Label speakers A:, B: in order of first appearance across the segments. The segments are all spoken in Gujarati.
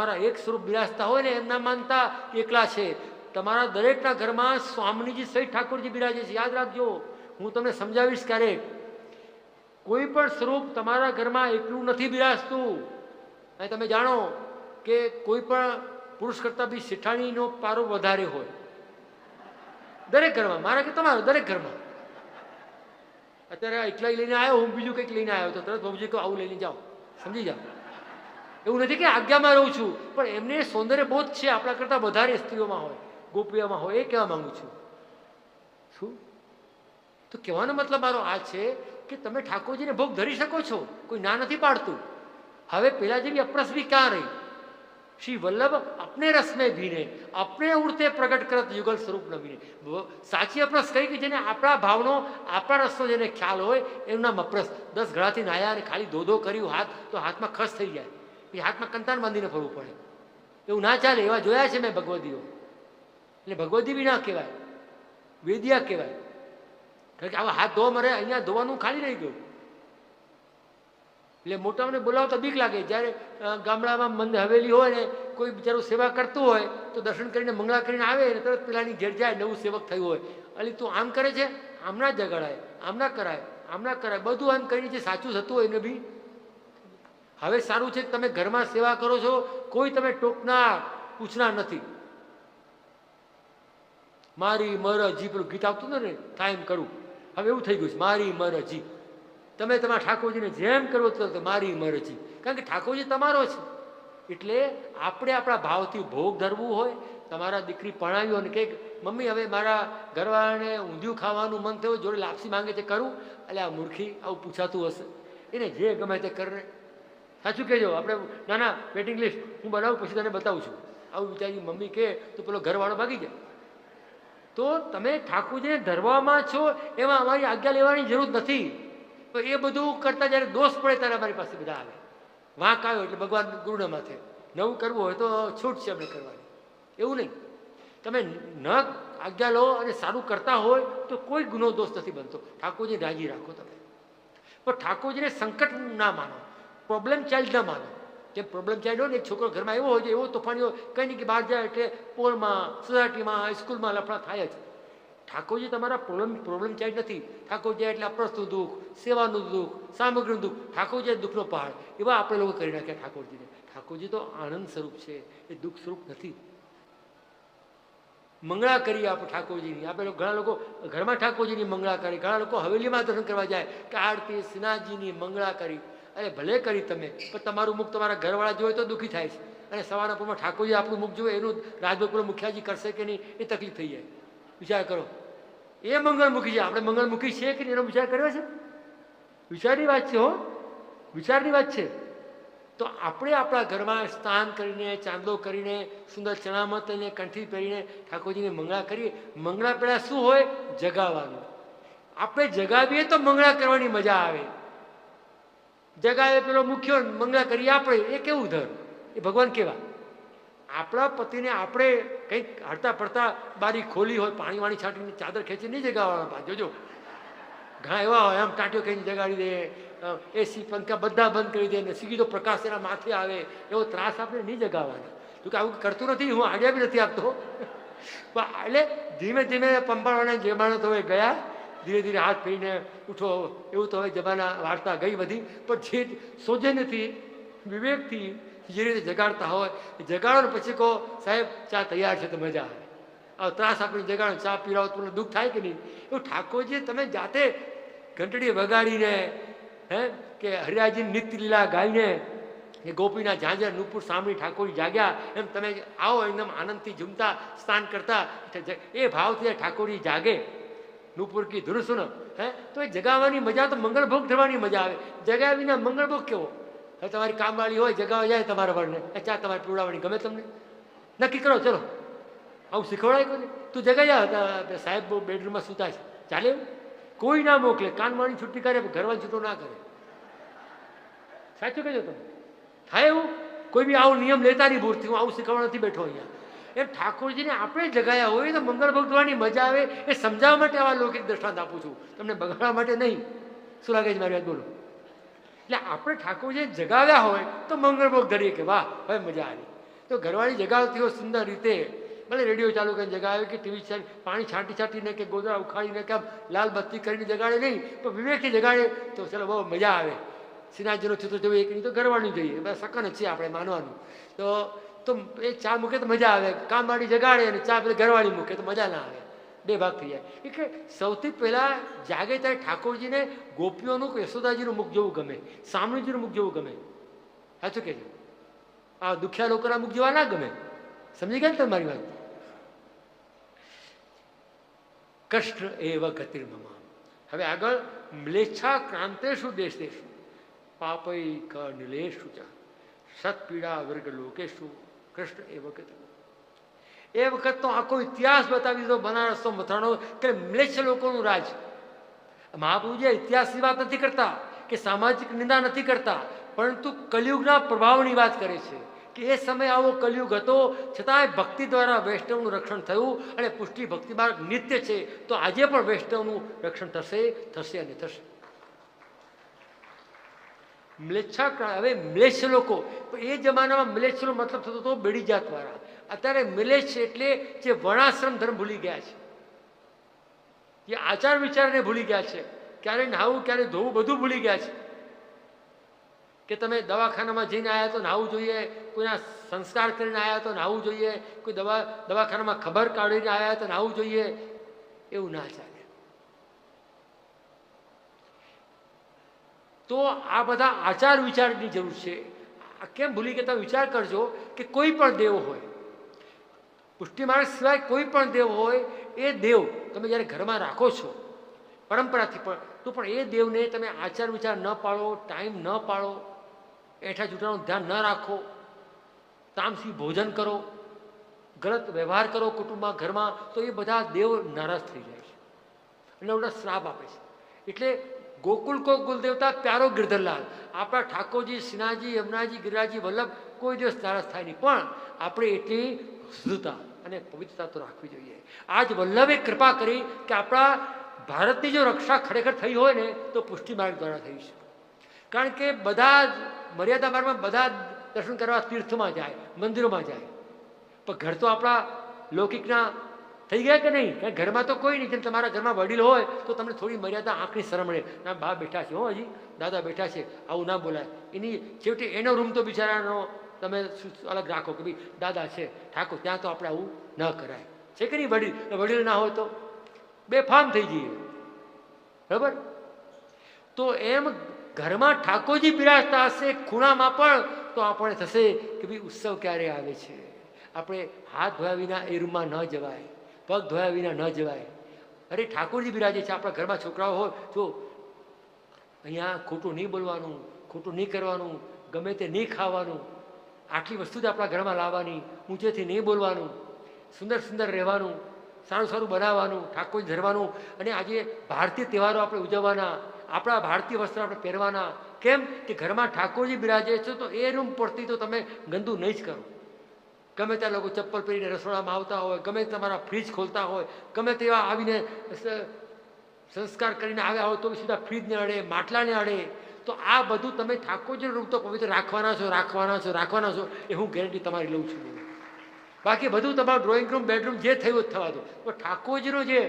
A: તમારા એક સ્વરૂપ બિરાજતા હોય ને એમ ના માનતા એકલા છે. તમારા દરેકના ઘરમાં સ્વામીજી સહિત ઠાકોરજી બિરાજે છે. યાદ રાખજો, હું તમને સમજાવીશ ક્યારેક. કોઈ પણ સ્વરૂપ તમારા ઘરમાં એકલું નથી બિરાજતું. અને તમે જાણો કે કોઈ પણ પુરુષ કરતાં બી શેઠાણીનો પારો વધારે હોય. દરેક ઘરમાં, મારા કે તમારો, દરેક ઘરમાં. અત્યારે એકલા લઈને આવ્યો, હું બીજું કંઈક લઈને આવ્યો તો તરત બાબુજી કહો, આવું લઈને જાઓ. સમજી જાઓ. એવું નથી કે આજ્ઞામાં રહું છું. પણ એમને સૌંદર્ય જ છે આપણા કરતાં વધારે સ્ત્રીઓમાં હોય, ગોપીઓમાં હોય, એ કહેવા માગું છું. શું? તો કહેવાનો મતલબ મારો આ છે કે તમે ઠાકોરજીને ભોગ ધરી શકો છો, કોઈ ના નથી પાડતું. હવે પેલા જેવી અપ્રસવી ક્યાં રહી? શ્રી વલ્લભ આપને રસમે ભીને અપને ઉડતે પ્રગટ કરત યુગલ સ્વરૂપ નવીને. સાચી અપ્રસ કહી કે જેને આપણા ભાવનો, આપણા રસનો જેને ખ્યાલ હોય એનું નામ અપ્રસ. દસ ઘડાથી નાયા અને ખાલી ધોધો કર્યું હાથ, તો હાથમાં ખસ થઈ જાય. પછી હાથમાં કંતાન બાંધીને ફરવું પડે. એવું ના ચાલે, એવા જોયા છે મેં ભગવદીઓ. એટલે ભગવદી બી ના કહેવાય, વેદિયા કહેવાય. કારણ કે આવા હાથ ધોવા મરે અહીંયા ધોવાનું ખાલી રહી ગયું. એટલે મોટાઓને બોલાવતા બીક લાગે, જ્યારે ગામડામાં મંદ હવેલી હોય ને, કોઈ બિચારું સેવા કરતું હોય, તો દર્શન કરીને મંગળા કરીને આવે ને તરત પેલાની ઘેર જાય, નવું સેવક થયું હોય. અલી તું આમ કરે છે? આમના જગાડાય, આમ ના કરાય, આમ ના કરાય. બધું આમ કરીને જે સાચું થતું હોય એને બી હવે સારું છે કે તમે ઘરમાં સેવા કરો છો, કોઈ તમે ટોકના પૂછના નથી. મારી મરજી પેલું ગીત આવતું ને થાય એમ કરું. હવે એવું થઈ ગયું છે, મારી મરજી તમે તમારા ઠાકોરજીને જેમ કરો તો મારી મારી મરજી કારણ કે ઠાકોરજી તમારો છે. એટલે આપણે આપણા ભાવથી ભોગ ધરવું હોય, તમારા દીકરી પરણાવ્યું અને કંઈક મમ્મી, હવે મારા ઘરવાળાને ઊંધિયું ખાવાનું મન થયું, જોડે લાપસી માંગે છે, કરું. એટલે આ મૂર્ખી આવું પૂછાતું હશે. એને જે ગમે તે કરે સાચું કહેજો? આપણે ના ના વેટિંગ લિસ્ટ હું બનાવું, પછી તને બતાવું છું. આવું વિચારી મમ્મી કહે તો પેલો ઘરવાળો ભાગી જાય તો તમે ઠાકોરજીને ધરવામાં છો, એમાં અમારી આજ્ઞા લેવાની જરૂર નથી. તો એ બધું કરતા જ્યારે દોષ પડે ત્યારે અમારી પાસે બધા આવે. વાંક આવ્યો એટલે ભગવાન ગુરુના માથે નવું કરવું હોય તો છૂટ છે અમને કરવાની. એવું નહીં. તમે ન આજ્ઞા લો અને સારું કરતા હોય તો કોઈ ગુનો દોષ નથી બનતો. ઠાકોરજી રાજી રાખો તમે. પણ ઠાકોરજીને સંકટ ના માનો. પ્રોબ્લેમ ચાઇલ્ડ ના માનો. જેમ પ્રોબ્લેમ ચાઇલ્ડ હોય ને છોકરો ઘરમાં એવો હોય છે એવો તોફાની હોય કંઈ નહીં કે બહાર જાય એટલે પોલમાં સોસાયટીમાં સ્કૂલમાં લફડા થાય જ. ઠાકોરજી, તમારા પ્રોબ્લેમ પ્રોબ્લેમ ચાઇલ્ડ નથી. ઠાકોરજી એટલે અપ્રસ્તનું દુઃખ, સેવાનું દુઃખ, સામગ્રીનું દુઃખ. ઠાકોરજી દુઃખનો પહાડ. એવા આપણે લોકો કરી નાખ્યા ઠાકોરજીને. ઠાકોરજી તો આનંદ સ્વરૂપ છે. એ દુઃખ સ્વરૂપ નથી. મંગળા કરીએ આપણે ઠાકોરજીની. આપણે ઘણા લોકો, ઘરમાં ઠાકોરજીની મંગળા કરી. ઘણા લોકો હવેલીમાં દર્શન કરવા જાય કે આરતી, સિનાજીની મંગળા કરી. અરે ભલે કરી તમે, પણ તમારું મુખ તમારા ઘરવાળા જોવે તો દુઃખી થાય છે. અને સવારના પૂરમાં ઠાકોરજી આપણું મુખ જોવે, એનું રાજભોગપુર મુખિયાજી કરશે કે નહીં, એ તકલીફ થઈ જાય. વિચાર કરો. એ મંગળમુખી છે. આપણે મંગળમુખી છે કે નહીં, એનો વિચાર કર્યો છે? વિચારની વાત છે હો. વિચારની વાત છે. તો આપણે આપણા ઘરમાં સ્નાન કરીને, ચાંદલો કરીને, સુંદર ચણામત અને કંઠી પહેરીને ઠાકોરજીને મંગળા કરીએ. મંગળા પહેલાં શું હોય? જગાવવાનું. આપણે જગાવીએ તો મંગળા કરવાની મજા આવે. જગાવે પેલો મુખ્યો મંગળા કરીએ આપણે, એ કેવું ધર્મ? એ ભગવાન કેવા? આપણા પતિને આપણે કંઈક હડતા પડતા બારી ખોલી હોય પાણી વાણી છાંટીને ચાદર ખેંચી નહીં જગાવવાના જોજો. ઘણા એવા હોય, આમ ટાંટીઓ કહીને જગાડી દે એસી પંખા બધા બંધ કરી દે ને સીધો પ્રકાશ એના માથે આવે, એવો ત્રાસ આપણે નહીં જગાવવાનો. જોકે આવું કરતું નથી, હું આડ્યા બી નથી આપતો. એટલે ધીમે ધીમે પંપાળવાના જમાનો તો એ ગયા. ધીરે ધીરે હાથ ફેરીને ઉઠો. એવું તો હવે જમાના વાર્તા ગઈ બધી, પણ જે સોજે નથી વિવેકથી જે રીતે જગાડતા હોય જગાડો પછી કહો, સાહેબ, ચા તૈયાર છે, તો મજા આવે. આ ત્રાસ આપણી જગાડો ચા પીરાવો તમને દુઃખ થાય કે નહીં? એવું ઠાકોરજી, તમે જાતે ઘંટડી વગાડીને, હે, કે હરિયાજી નિત્ય લીલા ગાઈને એ ગોપીના ઝાંઝર નુપુર સાંભળી ઠાકોરજી જાગ્યા, એમ તમે આવો, એકદમ આનંદથી ઝૂમતા, સ્નાન કરતા એ ભાવથી ઠાકોરજી જાગે. નુપુર કી ધૂર સુનો હે? તો એ જગાવવાની મજા તો મંગળભોગ ધરવાની મજા આવે. જગાવ્યા વિના મંગળભોગ કેવો? હવે તમારી કામવાળી હોય જગાવવા જાય તમારા વળને એ ચા તમારે પીવડાવવાની ગમે તમને? નક્કી કરો, ચલો. આવું શીખવડાય કોને? તું જગાઈ જા સાહેબ બેડરૂમમાં સૂતા છે. ચાલે કોઈ ના મોકલે. કાનવાણી છુટ્ટી કરે ઘરવાળી છૂટો ના કરે. સાચું કહેજો તમે. થાય એવું? કોઈ બી આવો નિયમ લેતા નહીં ભૂરથી. હું આવું શીખવવા નથી બેઠો અહીંયા. એમ ઠાકોરજીને આપણે જગાયા હોય તો મંગળ ભગવાનની મજા આવે એ સમજાવવા માટે આવા લૌકિક દ્રષ્ટાંત આપું છું. તમને બગાડવા માટે નહીં. શું લાગે છે મારી બોલો? એટલે આપણે ઠાકોરજીને જગાવ્યા હોય તો મંગળભોગ ધરીએ કે વાહ, હવે મજા આવી. તો ઘરવાળી જગાવતી હોય સુંદર રીતે, ભલે રેડિયો ચાલુ કરીને જગાવે કે ટીવી છે, પાણી છાંટી છાંટીને કે ગોદરા ઉખાડીને કે લાલ બત્તી કરીને જગાડે નહીં, પણ વિવેકથી જગાડે તો ચાલો બહુ મજા આવે. સિનાજીનો ચિત્ર જોવું એક તો ઘરવાળું જોઈએ. બસ સકન છે આપણે, માનવાનું. તો તો એ ચા મૂકે તો મજા આવે. કામવાળી જગાડે અને ચા પેલી ઘરવાળી મૂકે તો મજા ના આવે. બે ભાગ થઈ જાય. એટલે સૌથી પહેલાં જાગે ત્યારે ઠાકોરજીને ગોપીઓનું યશોદાજીનું મુખ જેવું ગમે. સામણીજીનું મુખ જેવું ગમે. સાચું કહેજો? આ દુખ્યા લોકોના મુખ જેવા ના ગમે. સમજી ગયા ને તમારી વાત? કષ્ટ એવ ગતિર્મમા હવે આગળ મ્લેચ્છા ક્રાંતેશુ દેશ દેશ પાપૈ ક નિલેશુ ચ. સત્પીડા વર્ગ લોકેશુ. કૃષ્ણ એ વખતે. એ વખતનો આખો ઇતિહાસ બતાવી દીધો, બનારસનો મથાણો કે મ્લેચ્છ લોકોનું રાજ. મહાપ્રભુજી ઇતિહાસની વાત નથી કરતા કે સામાજિક નિંદા નથી કરતા, પરંતુ કલયુગના પ્રભાવની વાત કરે છે કે એ સમય આવો કલયુગ હતો, છતાંય ભક્તિ દ્વારા વૈષ્ણવનું રક્ષણ થયું અને પુષ્ટિ ભક્તિ માર્ગ નિત્ય છે, તો આજે પણ વૈષ્ણવનું રક્ષણ થશે થશે અને થશે. મ્લેચ્છા હવે મ્લેચ્છ લોકો, એ જમાનામાં મ્લેચ્છનો મતલબ થતો હતો બેડી જાતવાળા. અત્યારે મ્લેચ્છ એટલે જે વર્ણાશ્રમ ધર્મ ભૂલી ગયા છે. જે આચાર વિચારને ભૂલી ગયા છે. ક્યારે નાહવું, ક્યારે ધોવું, બધું ભૂલી ગયા છે. કે તમે દવાખાનામાં જઈને આવ્યા તો નાહવું જોઈએ, કોઈના સંસ્કાર કરીને આવ્યા તો નાહવું જોઈએ, કોઈ દવા, દવાખાનામાં ખબર કાઢીને આવ્યા તો નાહવું જોઈએ, એવું ના ચાલે. તો આ બધા આચાર વિચારની જરૂર છે. કેમ ભૂલી ગયા? તમે વિચાર કરજો કે કોઈ પણ દેવ હોય, પુષ્ટિ માર્ગ સિવાય કોઈ પણ દેવ હોય, એ દેવ તમે જ્યારે ઘરમાં રાખો છો, પરંપરાથી પણ, તો પણ એ દેવને તમે આચાર વિચાર ન પાડો ટાઈમ ન પાડો એઠા જૂઠાનું ધ્યાન ન રાખો, તામસી ભોજન કરો, ગલત વ્યવહાર કરો કુટુંબમાં, ઘરમાં, તો એ બધા દેવ નારાજ થઈ જાય છે. અને ઓલા શ્રાપ આપે છે. એટલે ગોકુલ કો કુલદેવતા પ્યારો ગિરધરલાલ. આપણા ઠાકોરજી, સિન્હાજી, યમુનાજી ગિરિરાજી વલ્લભ, કોઈ દિવસ નારાજ થાય નહીં. પણ આપણે એટલી શુદ્ધતા અને પવિત્રતા તો રાખવી જોઈએ. આજ વલ્લભે કૃપા કરી કે આપણા ભારતની જો રક્ષા ખરેખર થઈ હોય ને, તો પુષ્ટિ માર્ગ દ્વારા થઈ છે કારણ કે બધા જ મર્યાદા માર્ગમાં બધા જ દર્શન કરવા તીર્થમાં જાય, મંદિરોમાં જાય. પણ ઘર તો આપણા લૌકિકના થઈ ગયા કે નહીં? કારણ ઘરમાં તો કોઈ નહીં. તમારા ઘરમાં વડીલ હોય, તો તમને થોડી મર્યાદા આંખની શરમ રહે. ના, બા બેઠા છે. હો, હજી. દાદા બેઠા છે. આવું ના બોલાય. એની છેવટે એનો રૂમ તો બિચારાનો તમે અલગ રાખો કે ભાઈ દાદા છે. ઠાકોર, ત્યાં તો આપણે આવું ન કરાય. છે કે નહીં વડીલ? વડીલ ના હોય તો બેફામ થઈ જઈએ. બરાબર? તો એમ ઘરમાં ઠાકોરજી બિરાજતા હશે, ખૂણામાં પણ, તો આપણે થશે કે ભાઈ ઉત્સવ ક્યારે આવે છે? આપણે હાથ ધોયા વિના એ રૂમમાં ન જવાય. પગ ધોયા વિના ન જવાય. અરે ઠાકોરજી બિરાજે છે, આપણા ઘરમાં છોકરાઓ હોય, જો અહીંયા ખોટું નહીં બોલવાનું, ખોટું નહીં કરવાનું, ગમે તે નહીં ખાવાનું, આટલી વસ્તુ જ આપણા ઘરમાં લાવવાની, ઊંચેથી નહીં બોલવાનું, સુંદર સુંદર રહેવાનું, સારું સારું બનાવવાનું ઠાકોર ધરવાનું, અને આજે ભારતીય તહેવારો આપણે ઉજવવાના, આપણા ભારતીય વસ્ત્ર આપણે પહેરવાના. કેમ કે ઘરમાં ઠાકોરજી બિરાજે છે, તો એ રૂમ પડતી તો તમે ગંદુ નહીં જ કરો. ગમે ત્યાં લોકો ચપ્પલ પહેરીને રસોડામાં આવતા હોય, ગમે તમારા ફ્રીજ ખોલતા હોય, ગમે તેવા આવીને સંસ્કાર કરીને આવ્યા હોય, તો સીધા ફ્રીજને અડે માટલાને અડે તો આ બધું તમે ઠાકોરજીનો રૂપ તો પવિત્ર રાખવાના છો રાખવાના છો રાખવાના છો, એ હું ગેરંટી તમારી લઉં છું. બાકી બધું તમારું ડ્રોઈંગ રૂમ બેડરૂમ જે થયું થવા દો. પણ ઠાકોરજીનો જે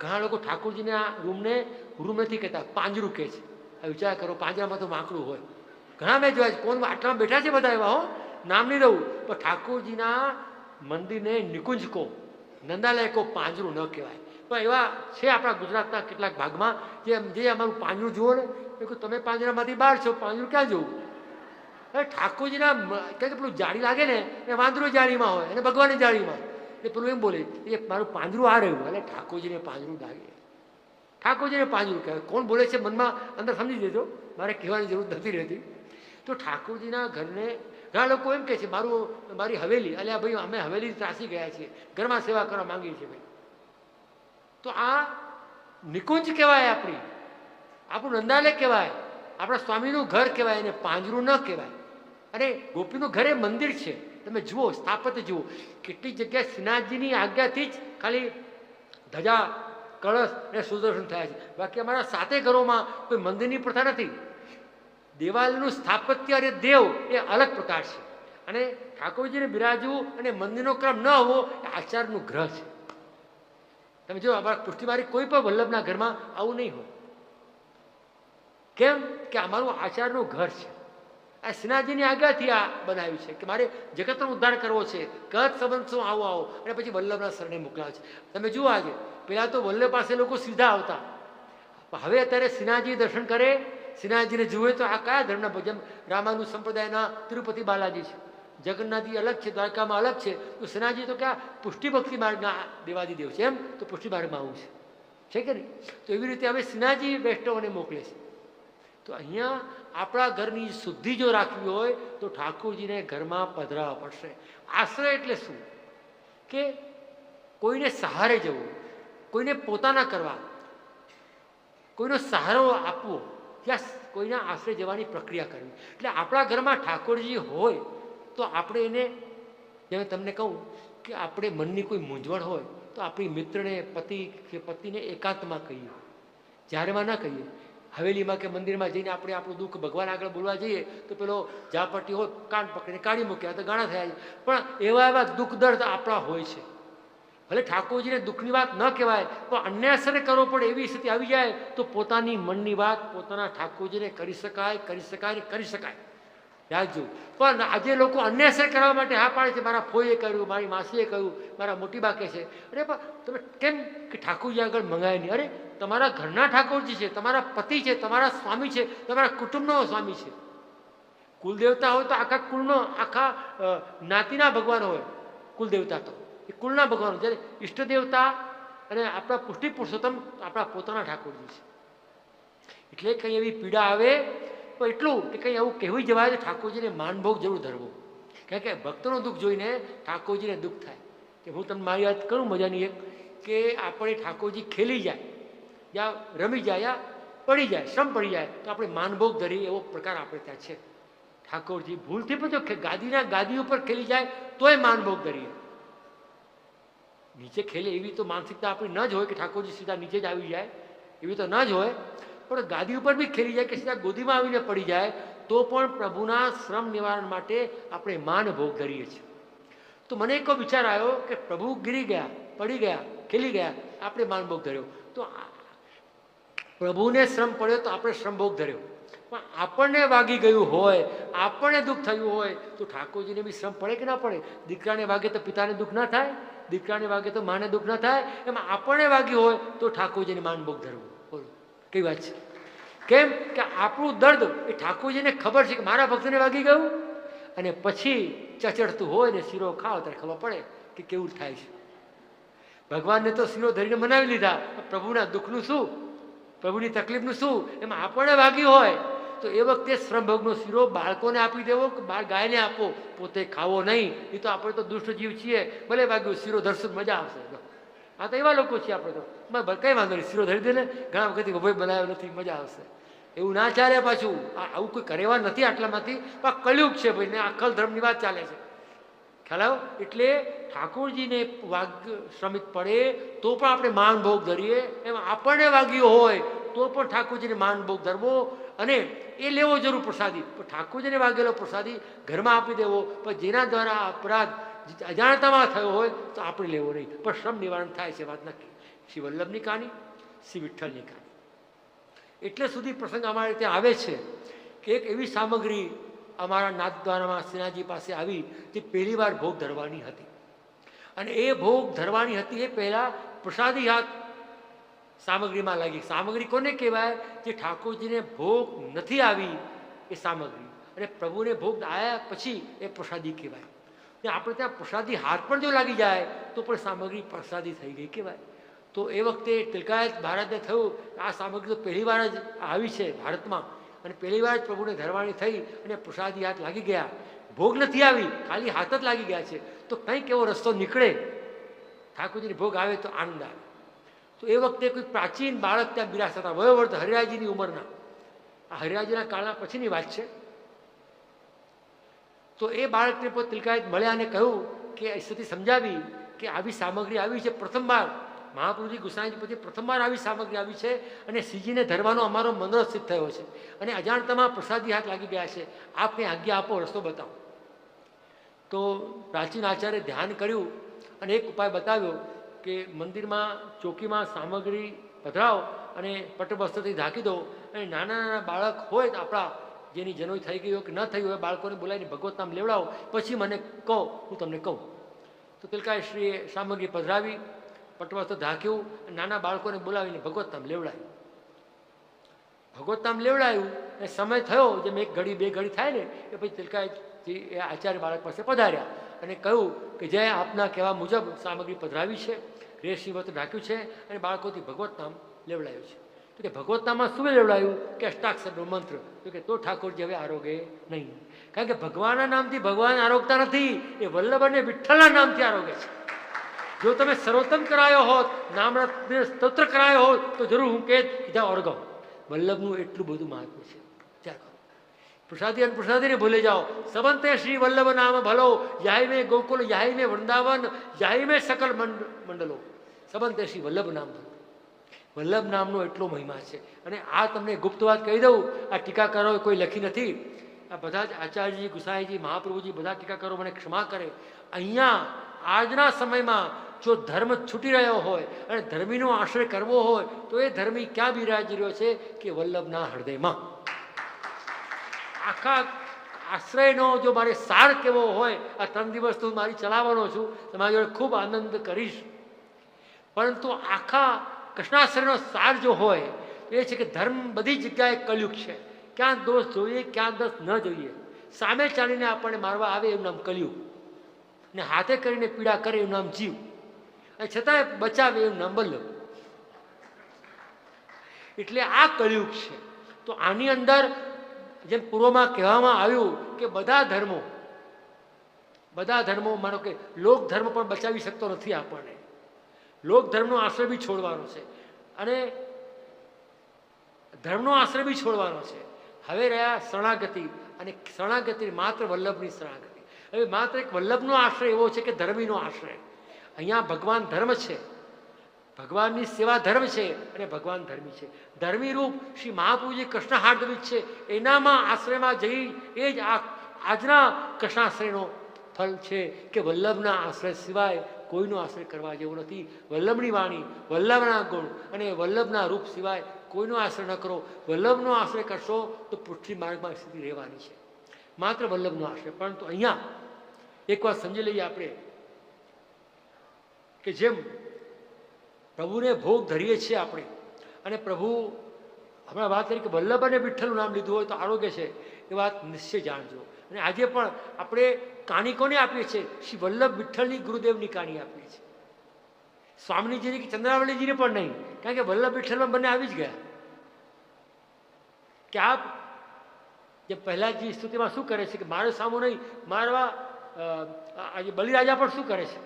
A: ઘણા લોકો ઠાકોરજીને આ રૂમને રૂમ નથી કહેતા, પાંજરું કહે છે. વિચાર કરો, પાંજરામાં તો માંકડું હોય. ઘણા મેં જોયા છે કોણ આટલામાં બેઠા છે બધા એવા હો? નામ નહીં દઉં પણ ઠાકોરજીના મંદિરને નિકુંજ કહો નંદાલય કહો પાંજરું ન કહેવાય. પણ એવા છે આપણા ગુજરાતના કેટલાક ભાગમાં જે જે અમારું પાંજરું જુઓ ને એ કહું તમે પાંજરામાંથી બહાર છો, પાંજરું ક્યાં જવું? હવે ઠાકોરજીના કે પેલું જાળી લાગે ને, એ વાંદરું જાળીમાં હોય અને ભગવાનની જાળીમાં એ પેલું એમ બોલે, એ મારું પાંજરું આ રહ્યું. એટલે ઠાકોરજીને પાંજરું લાગે. ઠાકોરજીને પાંજરું કહેવાય. કોણ બોલે છે મનમાં? અંદર સમજી દેજો મારે કહેવાની જરૂર નથી રહેતી. તો ઠાકોરજીના ઘરને ઘણા લોકો એમ કહે છે, મારું, મારી હવેલી. અલ્યા ભાઈ, અમે હવેલી ત્રાસી ગયા છીએ. ઘરમાં સેવા કરવા માંગીએ છીએ ભાઈ. તો આ નિકુંજ કહેવાય આપણી. આપણું નંદાલય કહેવાય. આપણા સ્વામીનું ઘર કહેવાય, એને પાંજરું ન કહેવાય. અને ગોપીનું ઘર એ મંદિર છે. તમે જુઓ, સ્થાપત્ય જુઓ. કેટલી જગ્યાએ શ્રીનાથજીની આજ્ઞાથી જ ખાલી ધજા, કળશ અને સુદર્શન થયા છે. બાકી અમારા સાતે ઘરોમાં કોઈ મંદિરની પ્રથા નથી. દેવાલનું સ્થાપત્ય અને દેવ એ અલગ પ્રકાર છે. અને ઠાકોરજીને બિરાજવું અને મંદિરનો ક્રમ ન હોવો એ આચાર્યનું ગ્રહ છે. તમે જો અમારા પુષ્ટિમારી કોઈ પણ વલ્લભના ઘરમાં આવું નહીં હોય. કેમ? કે અમારું આચારનું ઘર છે. આ સિનાજીની આજ્ઞાથી આ બનાવ્યું છે કે મારે જગતનો ઉદ્ધાર કરવો છે. કદ સંબંધ શું આવો આવો. અને પછી વલ્લભના શરણે મોકલાવે છે. તમે જુઓ આજે, પહેલાં તો વલ્લભ પાસે લોકો સીધા આવતા. હવે અત્યારે સિનાજી દર્શન કરે શ્રીનાથજીને જુએ તો આ કયા ધર્મના ભજન રામાનુ સંપ્રદાયના તિરુપતિ બાલાજી છે. જગન્નાથજી અલગ છે, દ્વારકામાં અલગ છે. તો શ્રીનાથજી તો ક્યાં? પુષ્ટિભક્તિ માર્ગના દેવાદી દેવ છે. એમ? તો પુષ્ટિ આવું છે. છે કે નહીં? તો એવી રીતે હવે શ્રીનાથજી વૈષ્ણવને મોકલે છે. તો અહીંયા આપણા ઘરની શુદ્ધિ જો રાખવી હોય, તો ઠાકોરજીને ઘરમાં પધરાવવા પડશે. આશ્રય એટલે શું? કે કોઈને સહારે જવું, કોઈને પોતાના કરવા, કોઈનો સહારો આપવો. ત્યાં કોઈના આશરે જવાની પ્રક્રિયા કરવી. એટલે આપણા ઘરમાં ઠાકોરજી હોય, તો આપણે એને, જેમ તમને કહું કે આપણે મનની કોઈ મૂંઝવણ હોય, તો આપણી મિત્રને, પતિ કે પતિને એકાંતમાં કહીએ. જાહેરમાં ના કહીએ. હવેલીમાં કે મંદિરમાં જઈને આપણે આપણું દુઃખ ભગવાન આગળ બોલવા જઈએ, તો પેલો જાપટ્ટી હોય, કાન પકડીને કાઢી મૂક્યા તો ગાણા થયા છે. પણ એવા એવા દુઃખ દર્દ આપણા હોય છે. ભલે ઠાકોરજીને દુઃખની વાત ન કહેવાય, પણ અન્યાસરે કરવો પડે એવી સ્થિતિ આવી જાય, તો પોતાની મનની વાત પોતાના ઠાકોરજીને કરી શકાય કરી શકાય કરી શકાય. રાખજો પણ આજે લોકો અન્યાસર કરવા માટે હા પાડે છે. મારા ફોઈએ કર્યું, મારી માસીએ કહ્યું મારા મોટી બાકે છે. અરે પણ તમે કેમ કે ઠાકોરજી આગળ મંગાય નહીં? અરે તમારા ઘરના ઠાકોરજી છે, તમારા પતિ છે, તમારા સ્વામી છે, તમારા કુટુંબનો સ્વામી છે. કુલદેવતા હોય તો આખા કુળનો, આખા નાતિના ભગવાન હોય. કુલદેવતા તો. કુળના ભગવાન જ્યારે ઈષ્ટ દેવતા અને આપણા પુષ્ટિ પુરુષોત્તમ આપણા પોતાના ઠાકોરજી છે. એટલે કંઈ એવી પીડા આવે, તો એટલું કે કંઈ એવું કહેવું જવાય તો ઠાકોરજીને માનભોગ જરૂર ધરવો. કારણ કે ભક્તોનું દુઃખ જોઈને ઠાકોરજીને દુઃખ થાય. કે હું તમને મારી વાત કરું મજાની એક, કે આપણે ઠાકોરજી ખેલી જાય, યા રમી જાય, યા પડી જાય, શ્રમ પડી જાય, તો આપણે માનભોગ ધરી એવો પ્રકાર આપણે ત્યાં છે. ઠાકોરજી ભૂલથી પણ જો ગાદીના ગાદી ઉપર ખેલી જાય, તોય માનભોગ ધરીએ. નીચે ખેલે એવી તો માનસિકતા આપણી ન જ હોય કે ઠાકોરજી સીધા નીચે જ આવી જાય, એવી તો ન જ હોય. પણ ગાદી ઉપર બી ખેલી જાય કે સીધા ગોદીમાં આવીને પડી જાય, તો પણ પ્રભુના શ્રમ નિવારણ માટે આપણે માન ભોગ ધરીએ છીએ. તો મને એક વિચાર આવ્યો કે પ્રભુ ગીરી ગયા, પડી ગયા, ખેલી ગયા, આપણે માન ભોગ ધર્યો. તો પ્રભુને શ્રમ પડ્યો તો આપણે શ્રમ ભોગ ધર્યો. પણ આપણને વાગી ગયું હોય, આપણને દુઃખ થયું હોય, તો ઠાકોરજીને બી શ્રમ પડે કે ના પડે? દીકરાને વાગે તો પિતાને દુઃખ ના થાય? દીકરાને વાગે તો માને દુઃખ ના થાય, એમાં આપણને વાગ્યું હોય તો ઠાકોરજીને માનભોગ ધરવું. બોલો. કઈ વાત છે? કેમ કે આપણું દર્દ એ ઠાકોરજીને ખબર છે કે મારા ભક્તને વાગી ગયું? અને પછી ચચડતું હોય ને શીરો ખાઓ ત્યારે ખબર પડે કે કેવું થાય છે. ભગવાનને તો શીરો ધરીને મનાવી લીધા. પ્રભુના દુઃખનું શું? પ્રભુની તકલીફનું શું? એમાં આપણે વાગ્યું હોય. તો એ વખતે શ્રમભોગનો શીરો બાળકોને આપી દેવો કે બાળ ગાયને આપો. પોતે ખાવો નહીં. એ તો આપણે તો દુષ્ટ જીવ છીએ. ભલે વાગ્યું શીરો ધરશું મજા આવશે. આ તો એવા લોકો છીએ આપણે તો. કંઈ વાંધો નહીં, શીરો ધરી દે ને. ઘણા વખતથી ઉભય બનાવ્યો નથી, મજા આવશે. એવું ના ચાલે પાછું. આ આવું કોઈ કરેવા નથી આટલામાંથી. પણ કળિયુગ છે ભાઈ ને આખલ ધર્મની વાત ચાલે છે. ખ્યાલ આવ્યો? એટલે ઠાકોરજીને વાગ શ્રમિક પડે તો પણ આપણે માનભોગ ધરીએ. એમાં આપણને વાગ્યું હોય તો પણ ઠાકોરજીને માનભોગ ધરવો. અને એ લેવો જરૂર પ્રસાદી. પણ ઠાકોરજીને વાગેલો પ્રસાદી ઘરમાં આપી દેવો, પણ જેના દ્વારા અપરાધ અજાણતામાં થયો હોય તો આપણે લેવો નહીં. પણ શ્રમ નિવારણ થાય છે વાત નક્કી શ્રી વલ્લભની કહાની શ્રી વિઠ્ઠલની કહાની એટલે સુધી પ્રસંગ અમારે ત્યાં આવે છે કે એક એવી સામગ્રી અમારા નાથદ્વારામાં શ્રીનાથજી પાસે આવી, જે પહેલી વાર ભોગ ધરવાની હતી. અને એ ભોગ ધરવાની હતી એ પહેલાં પ્રસાદી હાથ સામગ્રીમાં લાગી. સામગ્રી કોને કહેવાય? જે ઠાકોરજીને ભોગ નથી આવી, એ સામગ્રી. અને પ્રભુને ભોગ આવ્યા પછી એ પ્રસાદી કહેવાય. ને આપણે ત્યાં પ્રસાદી હાથ પણ જો લાગી જાય, તો પણ સામગ્રી પ્રસાદી થઈ ગઈ કહેવાય. તો એ વખતે તિલકાયત ભારતને થયું આ સામગ્રી તો પહેલી વાર જ આવી છે ભારતમાં. અને પહેલી વાર જ પ્રભુને ધરવાની થઈ અને પ્રસાદી હાથ લાગી ગયા. ભોગ નથી આવી, ખાલી હાથ જ લાગી ગયા છે. તો કંઈક એવો રસ્તો નીકળે. ઠાકોરજીને ભોગ આવે તો આનંદ આવે. તો એ વખતે કોઈ પ્રાચીન બાળક ત્યાં બિરાજતા હતા. વયોવર્ધ હરિરાજીની ઉંમરના. આ હરિરાજીના કાળના પછીની વાત છે. તો એ બાળકને પોતે તિલકાયત મળ્યા અને કહ્યું કે સ્થિતિ સમજાવી કે આવી સામગ્રી આવી છે પ્રથમવાર મહાપ્રભુજી ગુસાઈજી પછી પ્રથમવાર આવી સામગ્રી આવી છે અને શ્રીજીને ધરવાનો અમારો સિદ્ધ થયો છે. અને અજાણતામાં પ્રસાદી હાથ લાગી ગયા છે. આપને આજ્ઞા આપો, રસ્તો બતાવો. તો પ્રાચીન આચાર્ય ધ્યાન કર્યું અને એક ઉપાય બતાવ્યો કે મંદિરમાં ચોકીમાં સામગ્રી પધરાવો અને પટવસ્ત્રથી ઢાંકી દો. અને નાના નાના બાળક હોય તો આપણા જેની જનોઈ થઈ ગઈ હોય કે ન થઈ હોય, બાળકોને બોલાવીને ભગવત નામ લેવડાવો. પછી મને કહો, હું તમને કહું. તો તિલકાએ શ્રીએ સામગ્રી પધરાવી, પટવસ્ત્ર ઢાંક્યું નાના બાળકોને બોલાવીને ભગવત નામ લેવડાવ્યું. ભગવત નામ લેવડાયું અને સમય થયો, જેમ એક ઘડી, બે ઘડી થાય ને, એ પછી તિલકાજી એ આચાર્ય બાળક પાસે પધાર્યા. અને કહ્યું કે જે આપના કહેવા મુજબ સામગ્રી પધરાવી છે, રેશી વત નાખ્યું છે અને બાળકોથી ભગવત નામ લેવડાયું છે. તો કે ભગવત શું લેવડાયું? કે અષ્ટાક્ષરનો મંત્ર. તો કે તો ઠાકોરજી હવે આરોગે નહીં. કારણ કે ભગવાનના નામથી ભગવાન આરોગતા નથી, એ વલ્લભ અને વિઠ્ઠલના નામથી આરોગે છે. જો તમે સર્વોત્તમ કરાયો હોત, નામના સ્તોત્ર કરાયો હોત, તો જરૂર હું કહેત કે જાઓ વલ્લભનું એટલું બધું મહત્વ છે. પ્રસાદી અને પ્રસાદીને ભૂલી જાઓ. સમંતે શ્રી વલ્લભ નામ ભલો. યાહી મેં ગોકુલ યાહી મેં વૃંદાવન યાહી મેં સકલ મંડલો. સબંતે શ્રી વલ્લભ નામ ભલો. વલ્લભ નામનો એટલો મહિમા છે. અને આ તમને ગુપ્ત વાત કહી દઉં. આ ટીકાકારોએ કોઈ લખી નથી. આ બધા જ આચાર્યજી, ગુસાઈજી, મહાપ્રભુજી બધા ટીકાકારો મને ક્ષમા કરે. અહીંયા, આજના સમયમાં જો ધર્મ છૂટી રહ્યો હોય અને ધર્મીનો આશ્રય કરવો હોય, તો એ ધર્મી ક્યાં બિરાજી રહ્યો છે કે વલ્લભના હૃદયમાં? આખા આશ્રયનો જો મારે સાર કેવો હોય, આ ત્રણ દિવસ તો મારી ચલાવવાનો છું, તમારી જોડે ખૂબ આનંદ કરીશ. પરંતુ આખા કૃષ્ણાશ્રયનો સાર જો હોય, તો એ છે કે ધર્મ બધી જગ્યાએ કલયુગ છે. ક્યાં દોષ જોઈએ, ક્યાં દોષ ન જોઈએ. સામે ચાલીને આપણને મારવા આવે એવું નામ કલયુગ. ને હાથે કરીને પીડા કરે એવું નામ જીવ. અને છતાંય બચાવે એવું નામ બલ્લભ એટલે આ કલયુગ છે. તો આની અંદર જેમ પૂર્વમાં કહેવામાં આવ્યું કે બધા ધર્મો બધા ધર્મો માનો કે લોક ધર્મ પણ બચાવી શકતો નથી આપણને. લોક ધર્મનો આશ્રય બી છોડવાનો છે. અને ધર્મનો આશ્રય બી છોડવાનો છે. હવે રહ્યા શરણાગતિ અને શરણાગતિ માત્ર વલ્લભની શરણાગતિ. હવે માત્ર એક વલ્લભનો આશ્રય એવો છે કે ધર્મીનો આશ્રય. અહીંયા ભગવાન ધર્મ છે. ભગવાનની સેવા ધર્મ છે અને ભગવાન ધર્મી છે. ધર્મી રૂપ શ્રી મહાપ્રભુજી કૃષ્ણ હાર્દવિક છે. એનામાં આશ્રયમાં જઈ એ જ આ આજના કૃષ્ણાશ્રયનો ફલ છે કે વલ્લભના આશ્રય સિવાય કોઈનો આશ્રય કરવા જેવો નથી. વલ્લભની વાણી, વલ્લભના ગુણ અને વલ્લભના રૂપ સિવાય કોઈનો આશ્રય ન કરો. વલ્લભનો આશ્રય કરશો તો પૃથ્વી માર્ગમાં સ્થિતિ રહેવાની છે. માત્ર વલ્લભનો આશ્રય. પરંતુ અહીંયા એક વાત સમજી લઈએ આપણે કે જેમ પ્રભુને ભોગ ધરીએ છીએ આપણે. અને પ્રભુ હમણાં વાત કરી કે વલ્લભ અને વિઠ્ઠલનું નામ લીધું હોય તો આરોગ્ય છે, એ વાત નિશ્ચય જાણજો. અને આજે પણ આપણે કાણી કોને આપીએ છીએ? શ્રી વલ્લભ વિઠ્ઠલની ગુરુદેવની કાણી આપીએ છીએ. સ્વામીજીની કે ચંદ્રાવલીજીને પણ નહીં. કારણ કે વલ્લભ વિઠ્ઠલમાં બંને આવી જ ગયા. કે આપ જે પહેલાંજી સ્તુતિમાં શું કરે છે કે મારે સામો નહીં, મારવા આજે બલિરાજા પણ શું કરે છે?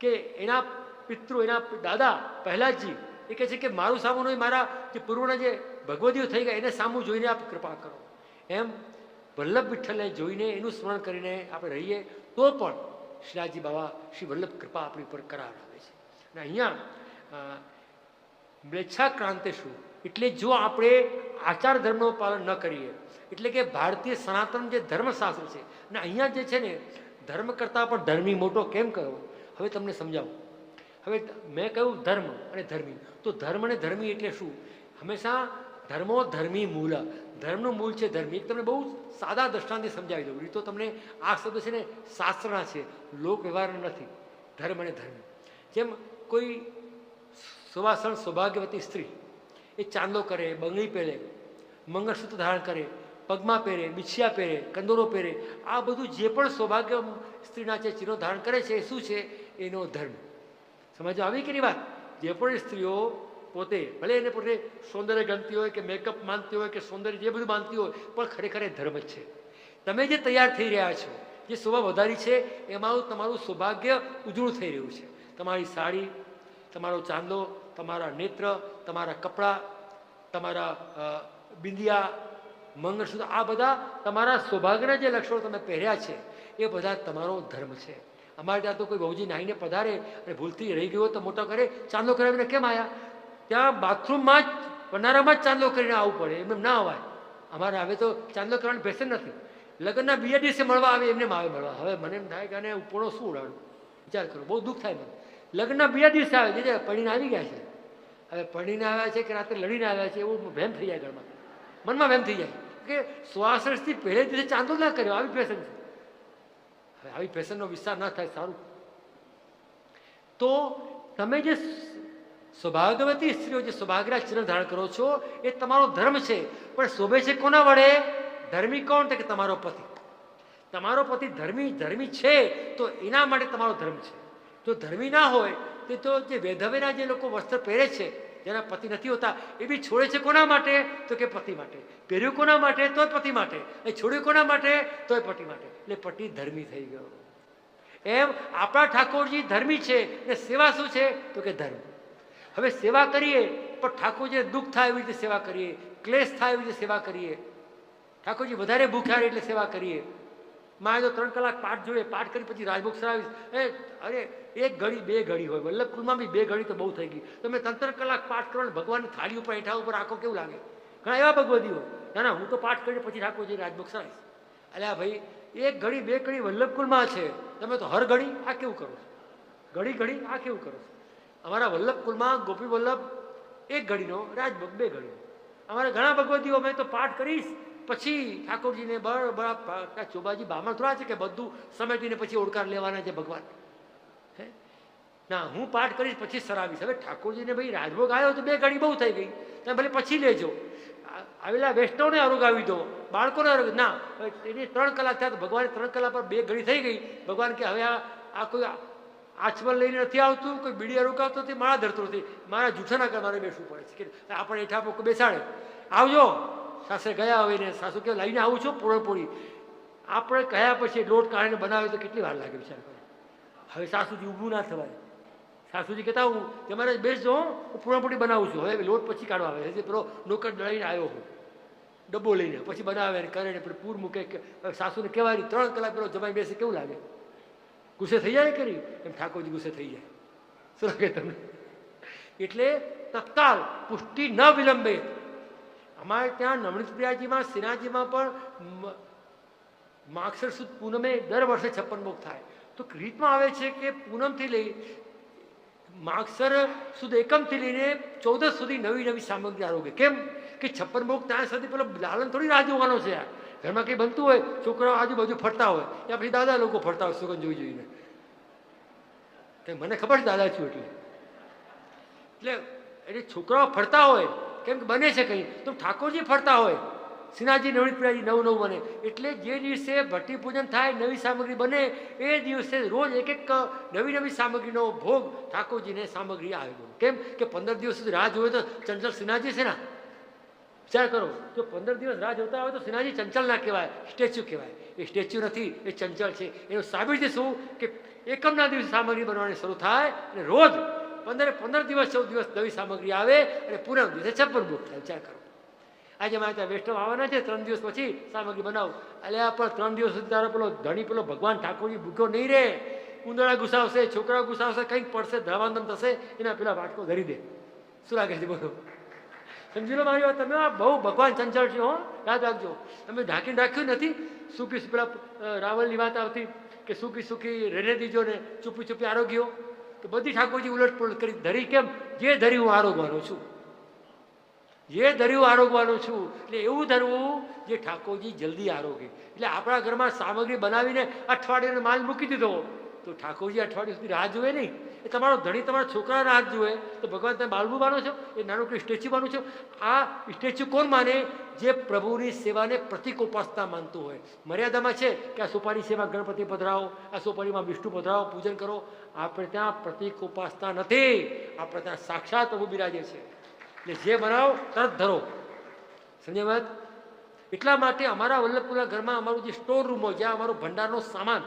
A: કે એના પિતૃ, એના દાદા પહેલાજી એ કહે છે કે મારું સામું નહીં, મારા જે પૂર્વના જે ભગવદીઓ થઈ ગયા, એને સામું જોઈને આપ કૃપા કરો. એમ વલ્લભ વિઠ્ઠલને જોઈને એનું સ્મરણ કરીને આપણે રહીએ, તો પણ શ્રીરાજી બાબા શ્રી વલ્લભ કૃપા આપણી ઉપર કરાવડાવે છે. અને અહીંયા મ્લેચ્છા ક્રાંતિ શું? એટલે જો આપણે આચાર ધર્મનું પાલન ન કરીએ, એટલે કે ભારતીય સનાતન જે ધર્મશાસ્ત્ર છે, અને અહીંયા જે છે ને, ધર્મ કરતાં પણ ધર્મી મોટો કેમ કહ્યો હવે તમને સમજાવું. હવે મેં કહ્યું ધર્મ અને ધર્મી. તો ધર્મ અને ધર્મી એટલે શું? હંમેશા ધર્મો ધર્મી મૂળ ધર્મનું મૂળ છે ધર્મી. તમને બહુ સાદા દ્રષ્ટાંતથી સમજાવી દઉં. તો તમને આ શબ્દ છે ને શાસ્ત્રના છે. લોક વ્યવહારના નથી. ધર્મ અને ધર્મી. જેમ કોઈ સુવાસણ સૌભાગ્યવતી સ્ત્રી એ ચાંદો કરે, બંગડી પહેરે, મંગળસૂત્ર ધારણ કરે, પગમાં પહેરે, બિછિયા પહેરે, કંદોરો પહેરે, આ બધું જે પણ સૌભાગ્ય સ્ત્રીના છે, ચિહ્નો ધારણ કરે છે એ શું છે? એનો ધર્મ. સમજ? આવી કે વાત? જે પણ સ્ત્રીઓ પોતે, ભલે એને પોતે સૌંદર્ય ગણતી હોય કે મેકઅપ માનતી હોય કે સૌંદર્ય જે બધું માનતી હોય, પણ ખરેખર એ ધર્મ જ છે. તમે જે તૈયાર થઈ રહ્યા છો, જે શોભા વધારી છે, એમાં તમારું સૌભાગ્ય ઉજળું થઈ રહ્યું છે. તમારી સાડી, તમારો ચાંદો, તમારા નેત્ર, તમારા કપડાં, તમારા બિંદિયા, મંગળસૂત્ર, આ બધા તમારા સૌભાગ્યના જે લક્ષણો તમે પહેર્યા છે, એ બધા તમારો ધર્મ છે. અમારે ત્યાં તો કોઈ બહુજી નાહીને પધારે અને ભૂલથી રહી ગયો તો મોટો કરે. ચાંદલો કરાવીને કેમ આવ્યા ત્યાં બાથરૂમમાં જ, પનારામાં જ ચાંદલો કરીને આવવું પડે, એમ ના અવાય અમારે હવે તો ચાંદલો કરવાનું ભેસન નથી. લગ્નના બીજા દિવસે મળવા આવે, એમને આવે મળવા. હવે મને એમ થાય કે આને ઉપડો શું ઉડાડું? વિચાર કરો, બહુ દુઃખ થાય મને. લગ્નના બીજા દિવસે આવે, જે પડીને આવી ગયા છે. હવે પડીને આવ્યા છે કે રાત્રે લડીને આવ્યા છે, એવું વહેમ થઈ જાય ઘરમાં. મનમાં વહેમ થઈ જાય. કે શ્વાસથી પહેલે દિવસે ચાંદો ના કર્યો, આવી ફેશન છે. આવી ફેશનનો વિસ્તાર ના થાય, સારું. તો તમે જે સૌભાગ્યવતી સ્ત્રીઓ જે સૌભાગ્યના ચિહ્ન ધારણ કરો છો, એ તમારો ધર્મ છે. પણ શોભે છે કોના વડે? ધર્મી કોણ? કે તમારો પતિ. તમારો પતિ ધર્મી ધર્મી છે, તો એના માટે તમારો ધર્મ છે. જો ધર્મી ના હોય, તે તો જે વૈધવેના જે લોકો વસ્ત્ર પહેરે છે જેના પતિ નથી હોતા, એ બી છોડે છે કોના માટે? તો કે પતિ માટે. પહેર્યું કોના માટે? તોય પતિ માટે. એ છોડ્યું કોના માટે? તોય પતિ માટે. એટલે પતિ ધર્મી થઈ ગયો. એમ આપણા ઠાકોરજી ધર્મી છે, ને સેવા શું છે? તો કે ધર્મ. હવે સેવા કરીએ, પણ ઠાકોરજીને દુઃખ થાય એવી રીતે સેવા કરીએ, ક્લેશ થાય એવી રીતે સેવા કરીએ. ઠાકોરજી વધારે ભૂખ્યા એટલે સેવા કરીએ. મારે તો ત્રણ કલાક પાઠ જોઈએ, પાઠ કરી પછી રાજભોગ સરાવીશ એ, અરે, એક ઘડી, બે ઘડી હોય. વલ્લભકુલમાં બી બે ઘડી તો બહુ થઈ ગઈ. તમે ત્રણ કલાક પાઠ કરો ને ભગવાનની થાળી ઉપર એઠા ઉપર આખો કેવું લાગે? ઘણા એવા ભગવદીઓ. ના ના, હું તો પાઠ કરીને પછી ઠાકોરજી રાજભોગ સરાવીશ અલ્યા ભાઈ, એક ઘડી, બે ઘડી વલ્લભકુલમાં છે. તમે તો હર ઘડી આ કેવું કરો છો? ઘડી ઘડી આ કેવું કરો છો? અમારા વલ્લભકુલમાં ગોપી વલ્લભ એક ઘડીનો, રાજભોગ બે ઘડીનો. અમારે ઘણા ભગવતીઓ મેં તો પાઠ કરીશ. પછી ઠાકોરજીને બળ બળ ચોબાજી બામણ થોડા છે કે બધું સમેટીને પછી ઓળકાર લેવાના છે ભગવાન? હે? ના, હું પાઠ કરીશ, પછી સરાવીશ. હવે ઠાકોરજીને ભાઈ રાજભોગ આવ્યો તો બે ઘડી બહુ થઈ ગઈ. તમે ભલે પછી લેજો. આવેલા વૈષ્ણવને અરોગાવી દો. બાળકોને અરોગ, ના એની ત્રણ કલાક થયા તો ભગવાને ત્રણ કલાક પર બે ઘડી થઈ ગઈ. ભગવાન કે હવે આ કોઈ આ- આચમન લઈને નથી આવતું, કોઈ બીડી અરોગાવતો નથી, માળા ધરતો નથી. મારા જૂઠાના કરવાને બેસવું પડે છે. કે આપણે એઠા પોક બેસાડે. આવજો. સાસરે ગયા હોય ને સાસુ કે લઈને આવું છું પૂરણપોળી આપણે કહ્યા પછી લોટ કાઢીને બનાવે તો કેટલી વાર લાગે વિચાર હવે સાસુજી ઊભું ના થવાય. સાસુજી કહેતા હું તમારે બેસજો હો, પૂરણપોળી બનાવું છું. હવે લોટ પછી કાઢવા આવે. હજી પેલો નોકર દળાઈને આવ્યો હું. ડબ્બો લઈને પછી બનાવે ને કરે ને પછી પૂર મૂકે સાસુને કહેવાય ત્રણ કલાક પેલો જમાઈ બેસે કેવું લાગે? ગુસ્સે થઈ જાય કરી એમ ઠાકોરજી ગુસ્સે થઈ જાય. શું લાગે તમને? એટલે તત્કાલ પુષ્ટિ ન વિલંબે અમારે ત્યાં નવનીતપ્રિયાજીમાં સિનાજીમાં પણ માક્ષર સુદ પૂનમે દર વર્ષે છપ્પન ભોગ થાય. તો રીતમાં આવે છે કે પૂનમથી લઈ માગસર સુદ એકમથી લઈને ચૌદસ સુધી નવી નવી સામગ્રી આરોગ્ય કેમ? કે છપ્પન ભોગ ત્યાં સુધી પેલો લાલન થોડી રાહ જોવાનો છે ઘરમાં કંઈ બનતું હોય, છોકરાઓ આજુબાજુ ફરતા હોય યા પછી દાદા લોકો ફરતા હોય સુગંધ જોઈ જોઈને. કે મને ખબર છે દાદા છું એટલે. એટલે એટલે છોકરાઓ ફરતા હોય કેમ કે બને છે કંઈ. તો ઠાકોરજી ફરતા હોય, સિનાજી નવણી પ્રિયાજી નવું નવું બને. એટલે જે દિવસે ભટ્ટી પૂજન થાય, નવી સામગ્રી બને, એ દિવસે રોજ એક એક નવી નવી સામગ્રીનો ભોગ ઠાકોરજીને સામગ્રી આવે કેમ કે પંદર દિવસ સુધી રાહ જોવે તો ચંચલ સિનાજી છે ને? વિચાર કરો, જો પંદર દિવસ રાહ જોતા હોય તો સિનાજી ચંચલ ના કહેવાય, સ્ટેચ્યુ કહેવાય. એ સ્ટેચ્યુ નથી, એ ચંચલ છે. એનું સાબિત શું? કે એકમના દિવસે સામગ્રી બનવાની શરૂ થાય અને રોજ પંદરે પંદર દિવસ, ચૌદ દિવસ નવી સામગ્રી આવે અને પૂનમ દિવસે છપ્પન ભૂખ થાય વિચાર કરો. આજે મારે ત્યાં વૈષ્ણવ આવવાના છે, ત્રણ દિવસ પછી સામગ્રી બનાવો. એટલે આ પણ ત્રણ દિવસ સુધી તારો પેલો ધણી પેલો ભગવાન ઠાકોરજી ભૂખ્યો નહીં રહે. ઉંદરા ગુસાવશે, છોકરા ગુસાવશે, કંઈક પડશે ધરાવાંધન થશે, એના પેલા વાટકો ધરી દે. શું લાગે છે બોલો? સમજી લો મારી વાત, તમે આ બહુ ભગવાન ચંચળ છે યાદ રાખજો. તમે ઢાંકીને રાખ્યું નથી. સુખી પેલા રાવલની વાત આવતી કે સુખી સુખી રેને દીજો ને ચૂપી ચૂપી આરોગ્યો. તો બધી ઠાકોરજી ઉલટપુલટ કરી, ધરી કેમ? જે ધરી હું આરોગવાનો છું. જે ધર્યું આરોગવાનો છું. એટલે એવું ધરવું જે ઠાકોરજી જલ્દી આરોગે. એટલે આપણા ઘરમાં સામગ્રી બનાવીને અઠવાડિયાનો માલ મૂકી દીધો, તો ઠાકોરજી અઠવાડિયા સુધી રાહ જોવે નહીં. એ તમારો ધણી, તમારા છોકરાના હાથ જુએ તો ભગવાન તમે બાળવું માનો છો, એ નાનકડું સ્ટેચ્યુ માનો છો. આ સ્ટેચ્યુ કોણ માને? જે પ્રભુની સેવાને પ્રતિક ઉપાસના માનતું હોય. મર્યાદામાં છે કે આ સોપારી સેવા ગણપતિ પધરાવો, આ સોપારીમાં વિષ્ણુ પધરાવો, પૂજન કરો. આપણે ત્યાં પ્રતિક ઉપાસના નથી. આપણે ત્યાં સાક્ષાત પ્રભુ બિરાજે છે. એટલે જે બનાવો, તરત ધરો. સંજય એટલા માટે અમારા વલ્લભપુરા ઘરમાં અમારું જે સ્ટોર રૂમ હોય, જ્યાં અમારો ભંડારનો સામાન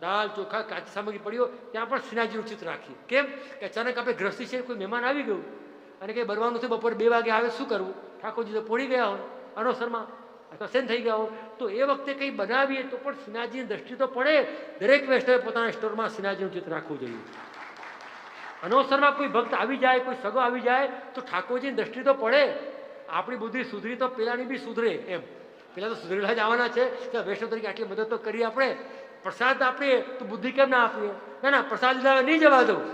A: દાળ, ચોખા, કાચી સામગ્રી પડ્યો ત્યાં પણ શ્રીનાજીનું ચિત્ર રાખીએ. કેમ? કે અચાનક આપણે ગ્રસ્તી છે, કોઈ મહેમાન આવી ગયું અને કંઈ બનવાનું છે બપોરે બે વાગે આવે, શું કરવું? ઠાકોરજી તો પોડી ગયા હોય અનોસરમાં અથવા સેન થઈ ગયા હોય. તો એ વખતે કંઈ બનાવીએ તો પણ શ્રીનાજીની દ્રષ્ટિ તો પડે. દરેક વૈષ્ણવે પોતાના સ્ટોરમાં શ્રીનાજીનું ચિત્ર રાખવું જોઈએ. અનવસરમાં કોઈ ભક્ત આવી જાય, કોઈ સગો આવી જાય, તો ઠાકોરજીની દ્રષ્ટિ તો પડે. આપણી બુદ્ધિ સુધરી તો પેલાની બી સુધરે એમ. પેલા તો સુધરેલા જ આવવાના છે. વૈષ્ણવ તરીકે આટલી મદદ તો કરી આપણે. પ્રસાદ આપીએ તો બુદ્ધિ કેમ ના આપીએ? ના ના પ્રસાદ લીધા નહીં જવા દઉં.